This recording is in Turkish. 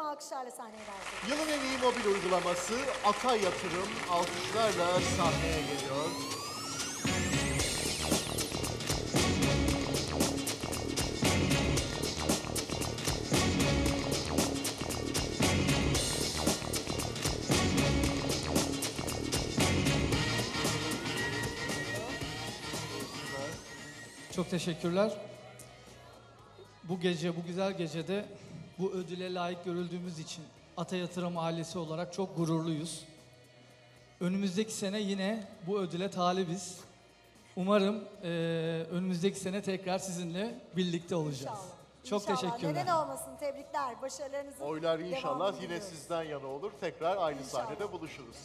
alkışlarla sahneye ediyorum. Yılın en iyi mobil uygulaması Ata Yatırım alkışlarla sahneye geliyor. Çok teşekkürler. Bu gece, bu güzel gecede bu ödüle layık görüldüğümüz için Ata Yatırım ailesi olarak çok gururluyuz. Önümüzdeki sene yine bu ödüle talibiz. Umarım eee, önümüzdeki sene tekrar sizinle birlikte olacağız. İnşallah. Çok İnşallah. teşekkürler. Neden olmasın? Tebrikler. Başarılarınızın Oylar devamını inşallah yine diliyoruz. sizden yana olur. Tekrar aynı İnşallah. sahnede buluşuruz.